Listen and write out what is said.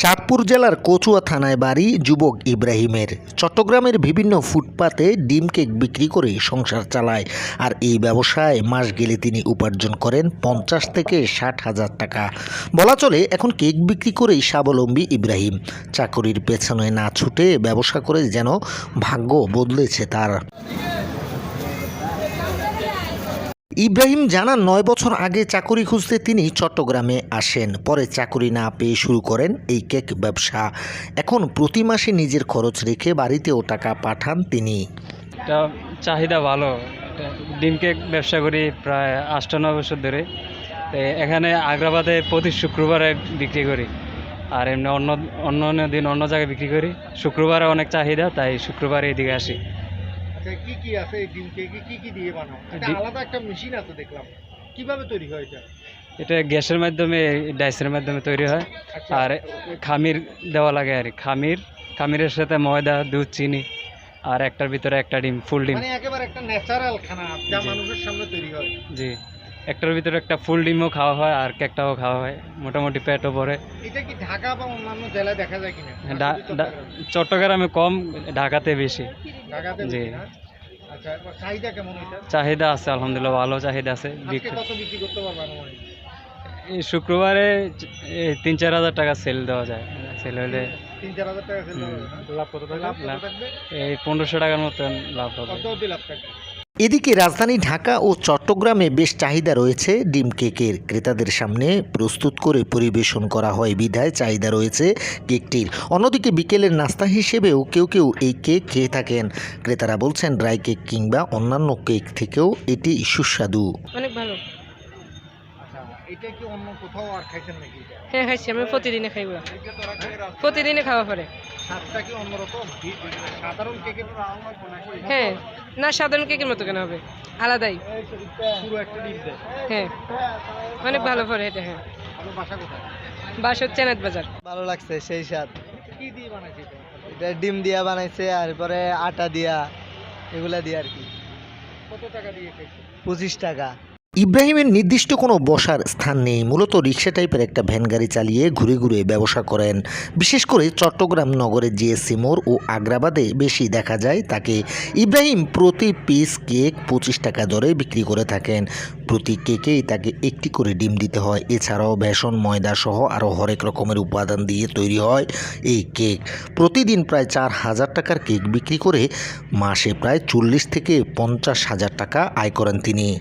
চাঁদপুর জেলার কচুয়া থানায় বাড়ি যুবক ইব্রাহিমের। চট্টগ্রামের বিভিন্ন ফুটপাতে ডিম কেক বিক্রি করে সংসার চালায়। আর এই ব্যবসায় মাস গেলে তিনি উপার্জন করেন পঞ্চাশ থেকে ষাট হাজার টাকা। বলা চলে, এখন কেক বিক্রি করেই স্বাবলম্বী ইব্রাহিম। চাকরির পেছনে না ছুটে ব্যবসা করে যেন ভাগ্য বদলেছে তার। ইব্রাহিম জানান, নয় বছর আগে চাকরি খুঁজতে তিনি চট্টগ্রামে আসেন। পরে চাকরি না পেয়ে শুরু করেন এই কেক ব্যবসা। এখন প্রতি মাসে নিজের খরচ রেখে বাড়িতেও টাকা পাঠান তিনি। চাহিদা ভালো। ডিম কেক ব্যবসা করি প্রায় আষ্ট নয় বছর ধরে। এখানে আগ্রাবাদে প্রতি শুক্রবারে বিক্রি করি। আর এমনি অন্য অন্য দিন অন্য জায়গায় বিক্রি করি। শুক্রবারে অনেক চাহিদা, তাই শুক্রবারে এদিকে আসি। আচ্ছা কি কি আছে এই ডিম কেক কি কি দিয়ে বানাও? এটা আলাদা একটা মেশিন আছে দেখলাম। কীভাবে তৈরি হয় এটা? এটা গ্যাসের মাধ্যমে ডাইসের মাধ্যমে তৈরি হয়। আচ্ছা। আর খামির দেওয়া লাগে আর কি। খামির খামিরের সাথে ময়দা দুধ চিনি আর একটার ভিতরে একটা ডিম ফুল ডিম। মানে একেবারে একটা ন্যাচারাল খানা যা মানুষের সামনে তৈরি হয়। জি। একটার ভিতরে একটা ফুল ডিমও খাওয়া হয় আর কেকটাও খাওয়া হয় মোটামুটি পেটও ভরে। এটা কি ঢাকা বা অন্যান্য জেলায় দেখা যায় কিনা? ডা- চট্টগ্রামে? কম ঢাকাতে বেশি। জি। আচ্ছা চাহিদা আছে আলহামদুলিল্লাহ ভালো চাহিদা আছে এই শুক্রবারে তিন চার হাজার টাকা সেল দেওয়া যায়। সেল হলে এই পনেরোশো টাকার মতন লাভ হবে। এদিকে রাজধানী ঢাকা ও চট্টগ্রামে বেশ চাহিদা রয়েছে ডিম কেকের। ক্রেতাদের সামনে প্রস্তুত করে পরিবেশন করা হয় বিধায় চাহিদা রয়েছে কেকটির। অন্যদিকে বিকেলের নাস্তা হিসেবেও কেউ কেউ এই কেক খেয়ে থাকেন। ক্রেতারা বলছেন ড্রাই কেক কিংবা অন্যান্য কেক থেকেও এটি সুস্বাদু। অনেক ভালো। আচ্ছা এটা কি অন্য কোথাও আর খাইছেন নাকি হ্যাঁ খাইছি। আমি খাইব। প্রতিদিনে খাওয়া পরে। স্বাদটা কি অন্যরকম সাধারণ কেকের হ্যাঁ না সাধারণ কেকের মতো কেন হবে? আলাদাই। পুরো একটা ডিম দেয়। হ্যাঁ অনেক ভালো পরে এটা হ্যাঁ। বাসা কোথায়? চেনাত বাজার। ভালো লাগছে সেই স্বাদ। কি দিয়ে বানাইছে এটা? এটা ডিম দিয়া বানাইছে আর পরে আটা দিয়া এগুলা দিয়ে আর কি। কত টাকা দিয়ে পঁচিশ টাকা। ইব্রাহিমের নির্দিষ্ট কোনো বসার স্থান নেই। মূলত রিক্সা টাইপের একটা ভ্যান গাড়ি চালিয়ে ঘুরে ঘুরে ব্যবসা করেন। বিশেষ করে চট্টগ্রাম নগরের জিএসসি মোড় ও আগ্রাবাদে বেশি দেখা যায়। তাকে ইব্রাহিম প্রতি পিস কেক পঁচিশ টাকা দরে বিক্রি করে থাকেন। প্রতি কেকেই তাকে একটি করে ডিম দিতে হয়। এছাড়াও বেসন, ময়দা সহ আরও হরেক রকমের উপাদান দিয়ে তৈরি হয় এই কেক। প্রতিদিন প্রায় চার হাজার টাকার কেক বিক্রি করে মাসে প্রায় চল্লিশ থেকে পঞ্চাশ হাজার টাকা আয় করেন তিনি।